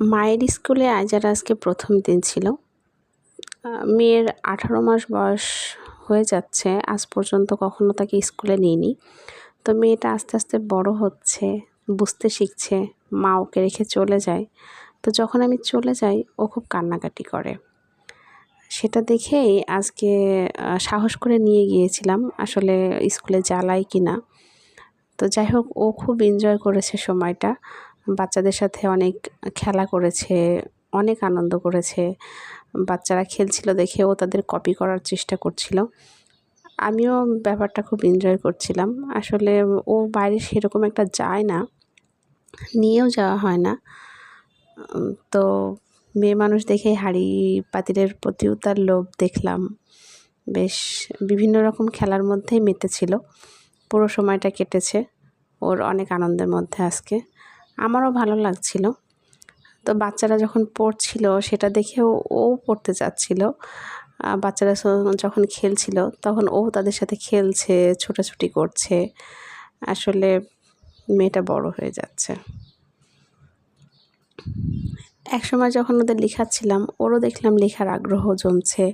মায়ের স্কুলে আইজার আজকে প্রথম দিন ছিল মেয়ের আঠারো মাস বয়স হয়ে যাচ্ছে, আজ পর্যন্ত কখনো তাকে স্কুলে নিইনি। তো মেয়েটা আস্তে আস্তে বড় হচ্ছে, বুঝতে শিখছে, মা ওকে রেখে চলে যায়। তো যখন আমি চলে যাই, ও খুব কান্নাকাটি করে। সেটা দেখেই আজকে সাহস করে নিয়ে গিয়েছিলাম আসলে স্কুলে জ্বালাই কি না তো যাই হোক, ও খুব এনজয় করেছে সময়টা। বাচ্চাদের সাথে অনেক খেলা করেছে, অনেক আনন্দ করেছে। বাচ্চারা খেলছিল দেখে ও তাদের কপি করার চেষ্টা করছিল। আমিও ব্যাপারটা খুব এনজয় করছিলাম। আসলে ও বাইরে সেরকম একটা যায় না, নিয়েও যাওয়া হয় না। তো মেয়ে মানুষ দেখে হাঁড়ি পাতিলের প্রতিও তার লোভ দেখলাম। বেশ বিভিন্ন রকম খেলার মধ্যেই মেতেছিল। পুরো সময়টা কেটেছে। ওর অনেক আনন্দের মধ্যে আজকে। আমারও ভালো লাগছিল। তো বাচ্চারা যখন পড়ছিল সেটা দেখেও ও পড়তে চাচ্ছিল। বাচ্চারা যখন খেলছিল তখন ও তাদের সাথে খেলছে, ছোটাছুটি করছে। আসলে মেয়েটা বড় হয়ে যাচ্ছে। একসময় যখন ওদের লেখাচ্ছিলাম, ওরও দেখলাম লেখার আগ্রহ জমছে,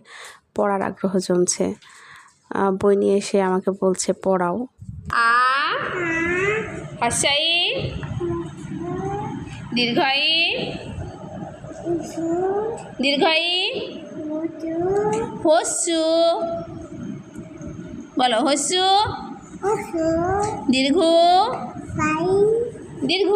পড়ার আগ্রহ জমছে। বই নিয়ে এসে আমাকে বলছে, পড়াও। আ দীর্ঘায়ী। দীর্ঘাই হস্যু বলো হস্যু দীর্ঘ। দীর্ঘ।